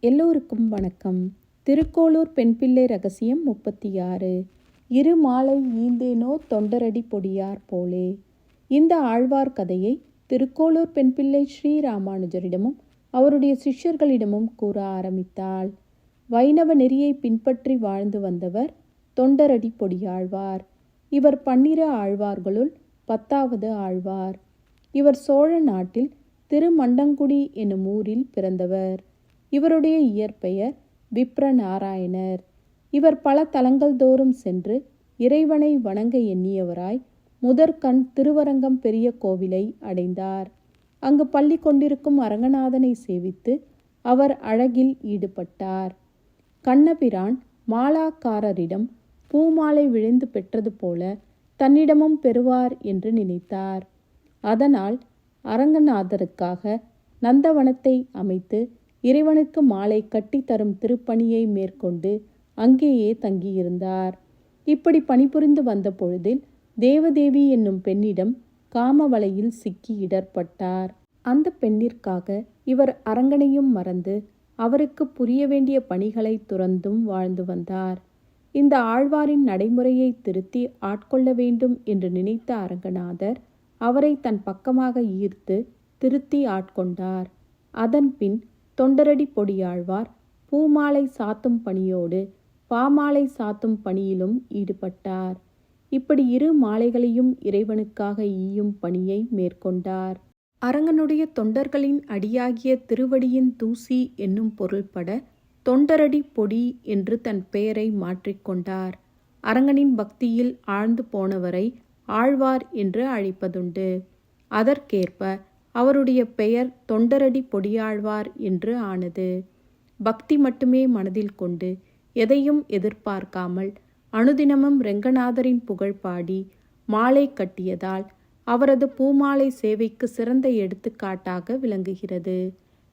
எல்லோருக்கும் வணக்கம். திருக்கோளூர் பெண்பிள்ளை ரகசியம் முப்பத்தி ஆறு இரு மாலை ஈந்தேனோ தொண்டரடி பொடியார் போலே. இந்த ஆழ்வார் கதையை திருக்கோளூர் பெண்பிள்ளை ஸ்ரீராமானுஜரிடமும் அவருடைய சிஷ்யர்களிடமும் கூற ஆரம்பித்தாள். வைணவ நெறியை பின்பற்றி வாழ்ந்து வந்தவர் தொண்டரடி பொடியாழ்வார். இவர் பன்னிர ஆழ்வார்களுள் பத்தாவது ஆழ்வார். இவர் சோழ நாட்டில் திருமண்டங்குடி என்னும் ஊரில் பிறந்தவர். இவருடைய இயற்பெயர் விப்ர நாராயணர் இவர் பல தலங்கள் தோறும் சென்று இறைவனை வணங்க எண்ணியவராய் முதற்கண் திருவரங்கம் பெரிய கோவிலை அடைந்தார். அங்கு பள்ளி கொண்டிருக்கும் அரங்கநாதனை சேவித்து அவர் அழகில் ஈடுபட்டார். கண்ணபிரான் மாலாக்காரரிடம் பூமாலை விழுந்து பெற்றது போல தன்னிடமும் பெறுவார் என்று நினைத்தார். அதனால் அரங்கநாதருக்காக நந்தவனத்தை அமைத்து இறைவனுக்கு மாலை கட்டித்தரும் திருப்பணியை மேற்கொண்டு அங்கேயே தங்கியிருந்தார். இப்படி பணிபுரிந்து வந்த பொழுதில் தேவதேவி என்னும் பெண்ணிடம் காமவலையில் சிக்கி இடர்பட்டார். அந்த பெண்ணிற்காக இவர் அரங்கனையும் மறந்து அவருக்கு புரிய வேண்டிய பணிகளை துறந்தும் வாழ்ந்து வந்தார். இந்த ஆழ்வாரின் நடைமுறையை திருத்தி ஆட்கொள்ள வேண்டும் என்று நினைத்த அரங்கநாதர் அவரை தன் பக்கமாக ஈர்த்து திருத்தி ஆட்கொண்டார். அதன்பின் தொண்டரடி பொடியாழ்வார் பூமாலை சாத்தும் பணியோடு பாமாலை சாத்தும் பணியிலும் ஈடுபட்டார். இப்படி இரு மாலைகளையும் இறைவனுக்காக ஈயும் பணியை மேற்கொண்டார். அரங்கனுடைய தொண்டர்களின் அடியாகிய திருவடியின் தூசி என்னும் பொருள்பட தொண்டரடி பொடி என்று தன் பெயரை மாற்றிக்கொண்டார் அரங்கனின் பக்தியில் ஆழ்ந்து போனவரை ஆழ்வார் என்று அழைப்பதுண்டு. அதற்கேற்ப அவருடைய பெயர் தொண்டரடி பொடியாழ்வார் என்று ஆனது. பக்தி மட்டுமே மனதில் கொண்டு எதையும் எதிர்பார்க்காமல் அனுதினமும் ரெங்கநாதரின் புகழ் பாடி மாலை கட்டியதால் அவரது பூமாலை சேவைக்கு சிறந்த எடுத்துக்காட்டாக விளங்குகிறது.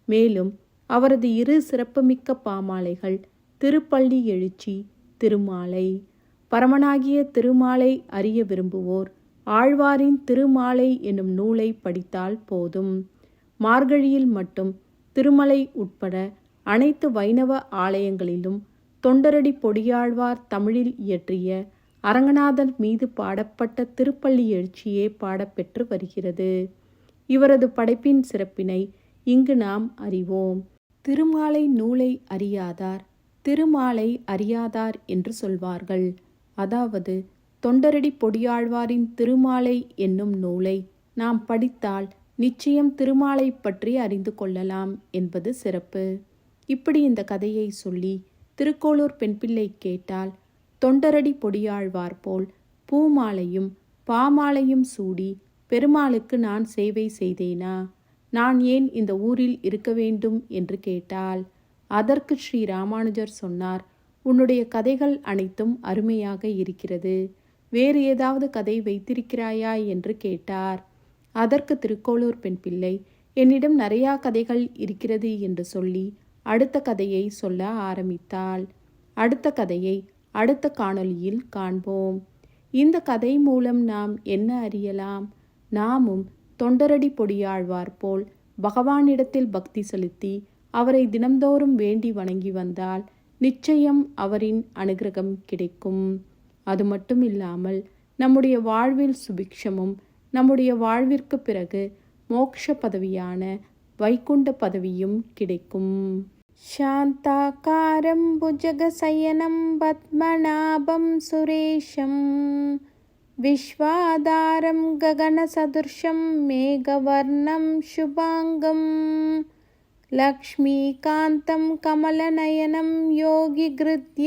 மேலும் அவரது இரு சிறப்புமிக்க பாமாலைகள் திருப்பள்ளி எழுச்சி திருமாலை. பரமனாகிய திருமாலை அறிய விரும்புவோர் ஆழ்வாரின் திருமாலை என்னும் நூலை படித்தால் போதும். மார்கழியில் மட்டும் திருமலை உட்பட அனைத்து வைணவ ஆலயங்களிலும் தொண்டரடி பொடியாழ்வார் தமிழில் இயற்றிய அரங்கநாதர் மீது பாடப்பட்ட திருப்பள்ளி எழுச்சியே பாடப்பெற்று வருகிறது. இவரது படைப்பின் சிறப்பினை இங்கு நாம் அறிவோம். திருமாலை நூலை அறியாதார் திருமாலை அறியாதார் என்று சொல்வார்கள். அதாவது தொண்டரடி பொடியாழ்வாரின் திருமாலை என்னும் நூலை நாம் படித்தால் நிச்சயம் திருமாலை பற்றி அறிந்து கொள்ளலாம் என்பது சிறப்பு. இப்படி இந்த கதையை சொல்லி திருக்கோளூர் பெண்பிள்ளை கேட்டால் தொண்டரடி பொடியாழ்வார் போல் பூமாலையும் பாமாலையும் சூடி பெருமாளுக்கு நான் சேவை செய்தேனா? நான் ஏன் இந்த ஊரில் இருக்க வேண்டும் என்று கேட்டால் அதற்கு ஸ்ரீ ராமானுஜர் சொன்னார் உன்னுடைய கதைகள் அனைத்தும் அருமையாக இருக்கிறது. வேறு ஏதாவது கதை வைத்திருக்கிறாயா என்று கேட்டார். அதற்கு திருக்கோளூர் பெண் பிள்ளை என்னிடம் நிறையா கதைகள் இருக்கிறது என்று சொல்லி அடுத்த கதையை சொல்ல ஆரம்பித்தாள். அடுத்த கதையை அடுத்த காணொளியில் காண்போம். இந்த கதை மூலம் நாம் என்ன அறியலாம்? நாமும் தொண்டரடி பொடியாழ்வார் போல் பகவானிடத்தில் பக்தி செலுத்தி அவரை தினம்தோறும் வேண்டி வணங்கி வந்தால் நிச்சயம் அவரின் அனுகிரகம் கிடைக்கும். அது மட்டும் இல்லாமல் நம்முடைய வாழ்வில் சுபிக்ஷமும் நம்முடைய வாழ்விற்கு பிறகு மோக்ஷ பதவியான வைகுண்ட பதவியும் கிடைக்கும் சாந்தாக்காரம் புஜகசயனம் பத்மநாபம் சுரேஷம் विश्वाधारं गगनसदृशं मेघवर्णं शुभाङ्गं लक्ष्मीकान्तं कमलनयनं योगिगृध्यानगम्यं